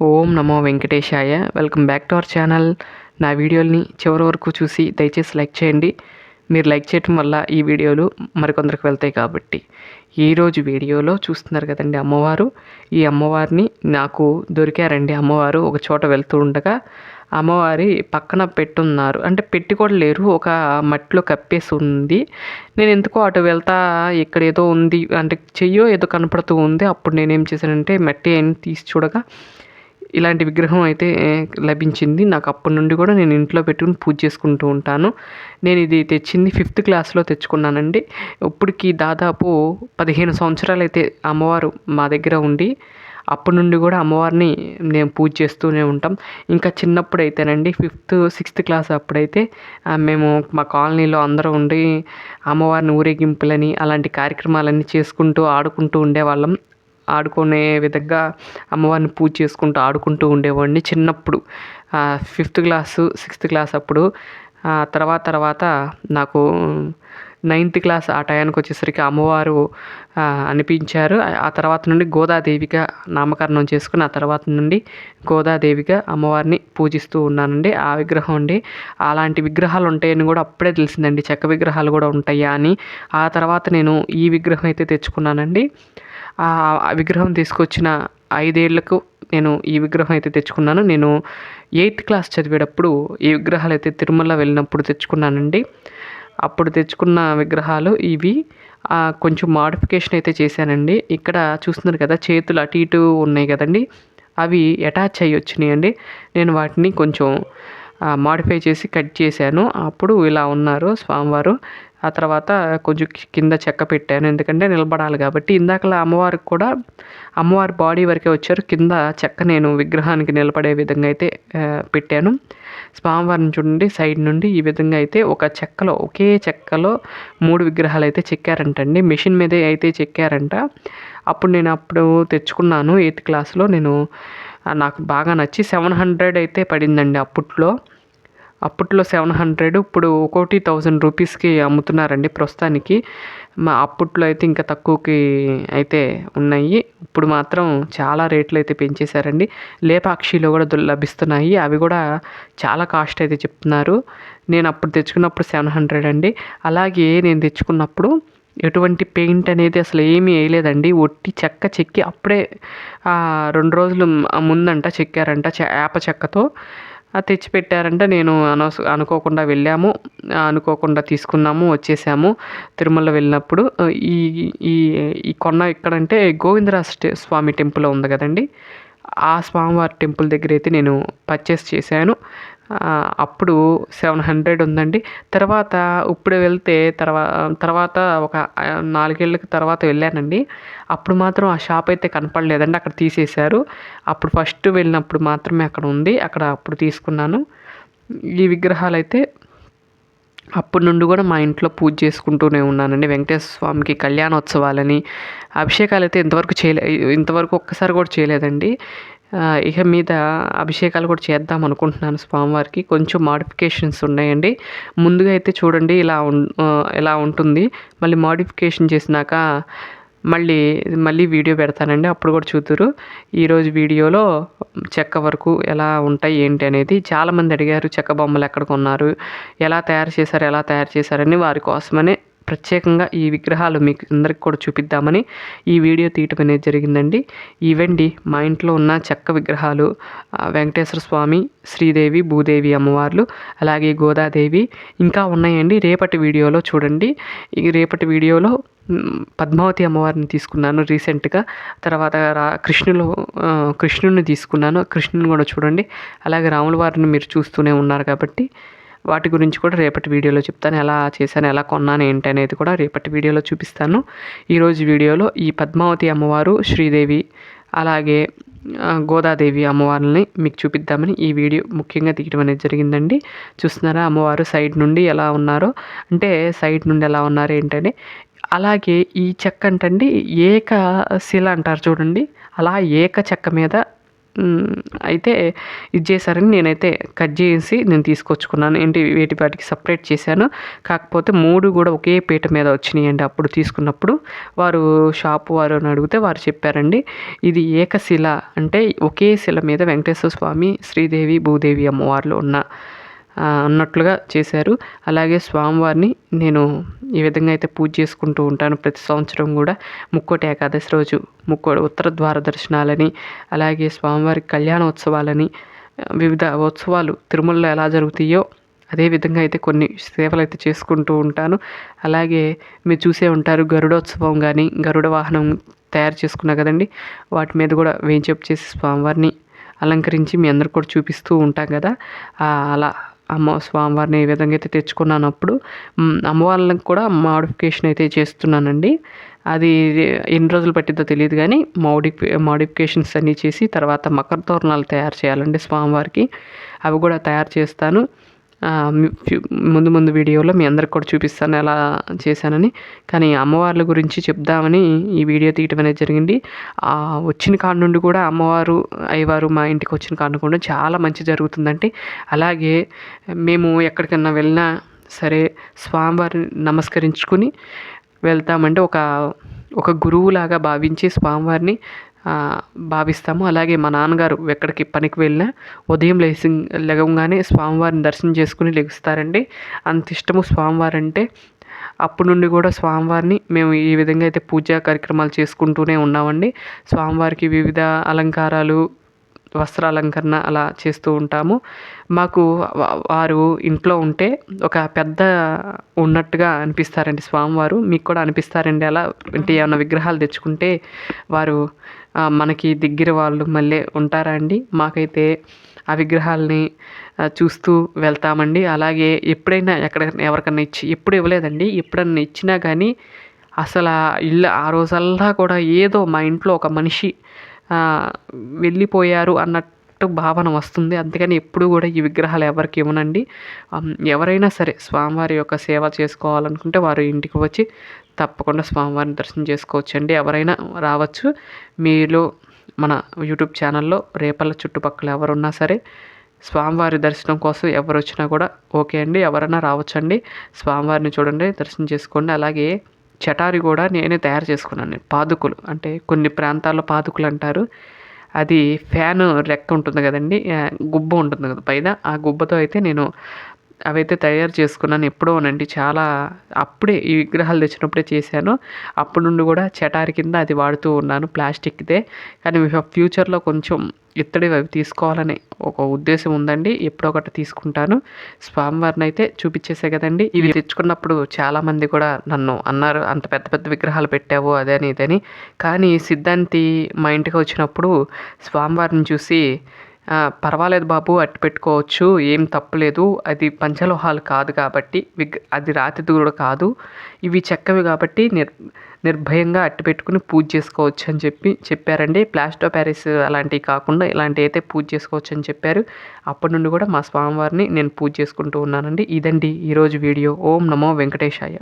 ఓం నమో వెంకటేశాయ. Welcome back to our channel నా వీడియోని చివరి వరకు చూసి దయచేసి లైక్ చేయండి. మీరు లైక్ చేయటం వల్ల ఈ వీడియోలు మరికొందరికి వెళ్తాయి కాబట్టి. ఈరోజు వీడియోలో చూస్తున్నారు కదండి అమ్మవారు. ఈ అమ్మవారిని నాకు దొరికారండి అమ్మవారు. ఒక చోట వెళ్తూ ఉండగా అమ్మవారి పక్కన పెట్టున్నారు. అంటే పెట్టి కూడా లేరు. ఒక మట్టిలో కప్పేసి ఉంది. నేను ఎందుకో అటు వెళ్తా ఇక్కడ ఏదో ఉంది అంటే చెయ్యో ఏదో కనపడుతూ ఉంది. అప్పుడు నేనేం చేశానంటే మట్టి అని తీసి చూడగా ఇలాంటి విగ్రహం అయితే లభించింది. నాకు అప్పటి నుండి కూడా నేను ఇంట్లో పెట్టుకుని పూజ చేసుకుంటూ ఉంటాను. నేను ఇది తెచ్చింది ఫిఫ్త్ క్లాస్లో తెచ్చుకున్నానండి. ఇప్పటికి దాదాపు పదిహేను సంవత్సరాలు అయితే అమ్మవారు మా దగ్గర ఉండి అప్పటి నుండి కూడా అమ్మవారిని మేము పూజ చేస్తూనే ఉంటాం. ఇంకా చిన్నప్పుడు అయితేనండి ఫిఫ్త్ సిక్స్త్ క్లాస్ అప్పుడైతే మేము మా కాలనీలో అందరూ ఉండి అమ్మవారిని ఊరేగింపులని అలాంటి కార్యక్రమాలన్నీ చేసుకుంటూ ఆడుకుంటూ ఉండేవాళ్ళం. ఆడుకునే విధంగా అమ్మవారిని పూజ చేసుకుంటూ ఆడుకుంటూ ఉండేవాడిని చిన్నప్పుడు. ఫిఫ్త్ క్లాసు సిక్స్త్ క్లాస్ అప్పుడు. తర్వాత తర్వాత నాకు నైన్త్ క్లాస్ ఆ టయానికి వచ్చేసరికి అమ్మవారు అనిపించారు. ఆ తర్వాత నుండి గోదాదేవిగా నామకరణం చేసుకుని ఆ తర్వాత నుండి గోదాదేవిగా అమ్మవారిని పూజిస్తూ ఉన్నానండి. ఆ విగ్రహం అండి. అలాంటి విగ్రహాలు ఉంటాయని కూడా అప్పుడే తెలిసిందండి. చెక్క విగ్రహాలు కూడా ఉంటాయా అని. ఆ తర్వాత నేను ఈ విగ్రహం అయితే తెచ్చుకున్నానండి. ఆ విగ్రహం తీసుకొచ్చిన ఐదేళ్ళకు నేను ఈ విగ్రహం అయితే తెచ్చుకున్నాను. నేను ఎయిత్ క్లాస్ చదివేటప్పుడు ఈ విగ్రహాలు అయితే తిరుమల వెళ్ళినప్పుడు తెచ్చుకున్నానండి. అప్పుడు తెచ్చుకున్న విగ్రహాలు ఇవి. కొంచెం మాడిఫికేషన్ అయితే చేశానండి. ఇక్కడ చూస్తున్నారు కదా చేతులు అటు ఇటు ఉన్నాయి కదండి. అవి అటాచ్ అయ్యి వచ్చినాయండి నేను వాటిని కొంచెం మాడిఫై చేసి కట్ చేశాను. అప్పుడు ఇలా ఉన్నారు స్వామివారు. ఆ తర్వాత కొంచెం కింద చెక్క పెట్టాను. ఎందుకంటే నిలబడాలి కాబట్టి. ఇందాకలా అమ్మవారికి కూడా అమ్మవారి బాడీ వరకే వచ్చారు. కింద చెక్క నేను విగ్రహానికి నిలబడే విధంగా అయితే పెట్టాను. స్వామివారిని చూడండి సైడ్ నుండి ఈ విధంగా అయితే ఒక చెక్కలో ఒకే చెక్కలో మూడు విగ్రహాలు అయితే చెక్కారంటండి. మిషన్ మీదే అయితే చెక్కారంట. అప్పుడు నేను అప్పుడు తెచ్చుకున్నాను ఎయిత్ క్లాస్లో. నేను నాకు బాగా నచ్చి సెవెన్ హండ్రెడ్ అయితే పడిందండి అప్పట్లో. అప్పట్లో సెవెన్ హండ్రెడ్ ఇప్పుడు ఒకటి థౌజండ్ రూపీస్కి అమ్ముతున్నారండి ప్రస్తుతానికి. మా అప్పట్లో అయితే ఇంకా తక్కువకి అయితే ఉన్నాయి. ఇప్పుడు మాత్రం చాలా రేట్లు అయితే పెంచేశారండి. లేపాక్షిలో కూడా లభిస్తున్నాయి. అవి కూడా చాలా కాస్ట్ అయితే చెప్తున్నారు. నేను అప్పుడు తెచ్చుకున్నప్పుడు సెవెన్ హండ్రెడ్ అండి. అలాగే నేను తెచ్చుకున్నప్పుడు ఎటువంటి పెయింట్ అనేది అసలు ఏమీ వేయలేదండి. ఒట్టి చెక్క చెక్కి అప్పుడే రెండు రోజులు ముందంట చెక్కారంట యాప చెక్కతో. తెచ్చిపెట్టారంటే. నేను అనవస అనుకోకుండా వెళ్ళాము. అనుకోకుండా తీసుకున్నాము వచ్చేసాము తిరుమల వెళ్ళినప్పుడు. ఈ ఈ ఈ కొన్న ఎక్కడంటే గోవిందరాజ స్వామి టెంపుల్ ఉంది కదండి. ఆ స్వామివారి టెంపుల్ దగ్గర అయితే నేను పర్చేస్ చేశాను. అప్పుడు సెవెన్ హండ్రెడ్ ఉందండి. తర్వాత ఇప్పుడు వెళ్తే తర్వా తర్వాత ఒక నాలుగేళ్ళకి తర్వాత వెళ్ళానండి. అప్పుడు మాత్రం ఆ షాప్ అయితే కనపడలేదండి. అక్కడ తీసేశారు. అప్పుడు ఫస్ట్ వెళ్ళినప్పుడు మాత్రమే అక్కడ ఉంది. అక్కడ అప్పుడు తీసుకున్నాను. ఈ విగ్రహాలు అయితే అప్పటి నుండి కూడా మా ఇంట్లో పూజ చేసుకుంటూనే ఉన్నానండి. వెంకటేశ్వర స్వామికి కళ్యాణోత్సవాలని అభిషేకాలు అయితే ఇంతవరకు చేయలే ఇంతవరకు ఒక్కసారి కూడా చేయలేదండి. ఇక మీద అభిషేకాలు కూడా చేద్దాం అనుకుంటున్నాను స్వామివారికి. కొంచెం మాడిఫికేషన్స్ ఉన్నాయండి. ముందుగా అయితే చూడండి ఇలా ఎలా ఉంటుంది. మళ్ళీ మాడిఫికేషన్ చేసినాక మళ్ళీ మళ్ళీ వీడియో పెడతానండి. అప్పుడు కూడా చూతురు ఈరోజు వీడియోలో చెక్క వరకు ఎలా ఉంటాయి ఏంటి అనేది చాలామంది అడిగారు. చెక్క బొమ్మలు ఎక్కడ కొన్నారు ఎలా తయారు చేశారు ఎలా తయారు చేశారని వారి కోసమనే ప్రత్యేకంగా ఈ విగ్రహాలు మీకు అందరికి కూడా చూపిద్దామని ఈ వీడియో తీయటం అనేది జరిగిందండి. ఇవండి మా ఇంట్లో ఉన్న చెక్క విగ్రహాలు వెంకటేశ్వర స్వామి శ్రీదేవి భూదేవి అమ్మవార్లు అలాగే గోదాదేవి ఇంకా ఉన్నాయండి. రేపటి వీడియోలో చూడండి. ఈ రేపటి వీడియోలో పద్మావతి అమ్మవారిని తీసుకున్నాను రీసెంట్గా. తర్వాత రా కృష్ణులు కృష్ణుని తీసుకున్నాను. కృష్ణుని కూడా చూడండి. అలాగే రాముల వారిని మీరు చూస్తూనే ఉన్నారు కాబట్టి వాటి గురించి కూడా రేపటి వీడియోలో చెప్తాను. ఎలా చేశాను ఎలా కొన్నాను ఏంటి అనేది కూడా రేపటి వీడియోలో చూపిస్తాను. ఈరోజు వీడియోలో ఈ పద్మావతి అమ్మవారు శ్రీదేవి అలాగే గోదాదేవి అమ్మవారిని మీకు చూపిద్దామని ఈ వీడియో ముఖ్యంగా తీయడం అనేది జరిగిందండి. చూస్తున్నారా అమ్మవారు సైడ్ నుండి ఎలా ఉన్నారో అంటే సైడ్ నుండి ఎలా ఉన్నారు ఏంటని. అలాగే ఈ చెక్క అంటండి ఏక శిల అంటారు చూడండి. అలా ఏక చెక్క మీద అయితే ఇది చేశారని నేనైతే కట్ చేసి నేను తీసుకొచ్చుకున్నాను. ఏంటి వేటి వాటికి సపరేట్ చేశాను. కాకపోతే మూడు కూడా ఒకే పీట మీద వచ్చినాయండి అప్పుడు తీసుకున్నప్పుడు. వారు షాపు వారు అని అడిగితే వారు చెప్పారండి ఇది ఏకశిల అంటే ఒకే శిల మీద వెంకటేశ్వర స్వామి శ్రీదేవి భూదేవి అమ్మవార్లు ఉన్న అన్నట్లుగా చేశారు. అలాగే స్వామివారిని నేను ఈ విధంగా అయితే పూజ చేసుకుంటూ ఉంటాను ప్రతి సంవత్సరం కూడా. ముక్కోటి ఏకాదశి రోజు ముక్కోటి ఉత్తర ద్వార దర్శనాలని అలాగే స్వామివారి కళ్యాణోత్సవాలని వివిధ ఉత్సవాలు తిరుమలలో ఎలా జరుగుతాయో అదేవిధంగా అయితే కొన్ని సేవలు అయితే చేసుకుంటూ ఉంటాను. అలాగే మీరు చూసే ఉంటారు గరుడోత్సవం కానీ గరుడ వాహనం తయారు చేసుకున్నా కదండి వాటి మీద కూడా వేయించేపు చేసి స్వామివారిని అలంకరించి మీ అందరు కూడా చూపిస్తూ ఉంటాం కదా. అలా అమ్మ స్వామివారిని ఏ విధంగా అయితే తెచ్చుకున్నాను అప్పుడు అమ్మవార్లకు కూడా మాడిఫికేషన్ అయితే చేస్తున్నానండి. అది ఎన్ని రోజులు పట్టిద్దో తెలియదు కానీ మోడిఫి మోడిఫికేషన్స్ అన్నీ చేసి తర్వాత మకర తోరణాలు తయారు చేయాలండి స్వామివారికి. అవి కూడా తయారు చేస్తాను. ముందు ముందు వీడియోలో మీ అందరికి కూడా చూపిస్తాను ఎలా చేశానని. కానీ అమ్మవార్ల గురించి చెప్దామని ఈ వీడియో తీయటం అనేది జరిగింది. వచ్చిన కాడ నుండి కూడా అమ్మవారు అయ్యవారు మా ఇంటికి వచ్చిన కాడ కూడా చాలా మంచి జరుగుతుందంటే అలాగే మేము ఎక్కడికన్నా వెళ్ళినా సరే స్వామివారిని నమస్కరించుకుని వెళ్తామంటే ఒక ఒక గురువులాగా భావించి స్వామివారిని భావిస్తాము. అలాగే మా నాన్నగారు ఎక్కడికి పనికి వెళ్ళినా ఉదయం లేసి లేవగానే స్వామివారిని దర్శనం చేసుకుని లెగుస్తారండి. అంత ఇష్టము స్వామివారు అంటే అప్పటి నుండి కూడా స్వామివారిని మేము ఈ విధంగా అయితే పూజా కార్యక్రమాలు చేసుకుంటూనే ఉన్నామండి. స్వామివారికి వివిధ అలంకారాలు వస్త్రాలంకరణ అలా చేస్తూ ఉంటాము. మాకు వారు ఇంట్లో ఉంటే ఒక పెద్ద ఉన్నట్టుగా అనిపిస్తారండి స్వామివారు. మీకు కూడా అనిపిస్తారండి అలా? అంటే ఏమైనా విగ్రహాలు తెచ్చుకుంటే వారు మనకి దగ్గర వాళ్ళు మళ్ళీ ఉంటారా అండి? మాకైతే ఆ విగ్రహాలని చూస్తూ వెళ్తామండి. అలాగే ఎప్పుడైనా ఎక్కడ ఎవరికన్నా ఇచ్చి ఎప్పుడు ఇవ్వలేదండి. ఎప్పుడన్నా ఇచ్చినా కానీ అసలు ఇల్లు ఆ రోజల్లా కూడా ఏదో మా ఇంట్లో ఒక మనిషి వెళ్ళిపోయారు కరెక్ట్ భావన వస్తుంది. అందుకని ఎప్పుడు కూడా ఈ విగ్రహాలు ఎవరికి ఇవ్వనండి. ఎవరైనా సరే స్వామివారి యొక్క సేవ చేసుకోవాలనుకుంటే వారు ఇంటికి వచ్చి తప్పకుండా స్వామివారిని దర్శనం చేసుకోవచ్చండి. ఎవరైనా రావచ్చు. మీరు మన యూట్యూబ్ ఛానల్లో రేపల్ల చుట్టుపక్కల ఎవరున్నా సరే స్వామివారి దర్శనం కోసం ఎవరు వచ్చినా కూడా ఓకే అండి. ఎవరైనా రావచ్చండి. స్వామివారిని చూడండి దర్శనం చేసుకోండి. అలాగే చటారి కూడా నేనే తయారు చేసుకున్నాను. పాదుకులు అంటే కొన్ని ప్రాంతాల్లో పాదుకులు అంటారు. అది ఫ్యాన్ రెక్క ఉంటుంది కదండి గుబ్బ ఉంటుంది కదా పైన ఆ గుబ్బతో అయితే నేను అవైతే తయారు చేసుకున్నాను ఎప్పుడోనండి. చాలా అప్పుడే ఈ విగ్రహాలు తెచ్చినప్పుడే చేశాను. అప్పటి నుండి కూడా చటారి కింద అది వాడుతూ ఉన్నాను ప్లాస్టిక్దే. కానీ ఫ్యూచర్లో కొంచెం ఇత్తడి అవి తీసుకోవాలని ఒక ఉద్దేశం ఉందండి. ఎప్పుడో ఒకటి తీసుకుంటాను. స్వామివారిని అయితే చూపించేసే కదండి. ఇవి తెచ్చుకున్నప్పుడు చాలామంది కూడా నన్ను అన్నారు అంత పెద్ద పెద్ద విగ్రహాలు పెట్టావు అదని ఇదని. కానీ సిద్ధాంతి మా ఇంటికి వచ్చినప్పుడు స్వామివారిని చూసి పర్వాలేదు బాబు అట్టు పెట్టుకోవచ్చు ఏం తప్పులేదు. అది పంచలోహాలు కాదు కాబట్టి విగ్ అది రాతి కూడా కాదు. ఇవి చెక్కవి కాబట్టి నిర్ నిర్భయంగా అట్టు పెట్టుకుని పూజ చేసుకోవచ్చు అని చెప్పి చెప్పారండి. ప్లాస్టో ప్యారిస్ అలాంటివి కాకుండా ఇలాంటివి అయితే పూజ చేసుకోవచ్చు అని చెప్పారు. అప్పటి నుండి కూడా మా స్వామివారిని నేను పూజ చేసుకుంటూ ఉన్నానండి. ఇదండి ఈరోజు వీడియో. ఓం నమో వెంకటేశాయ.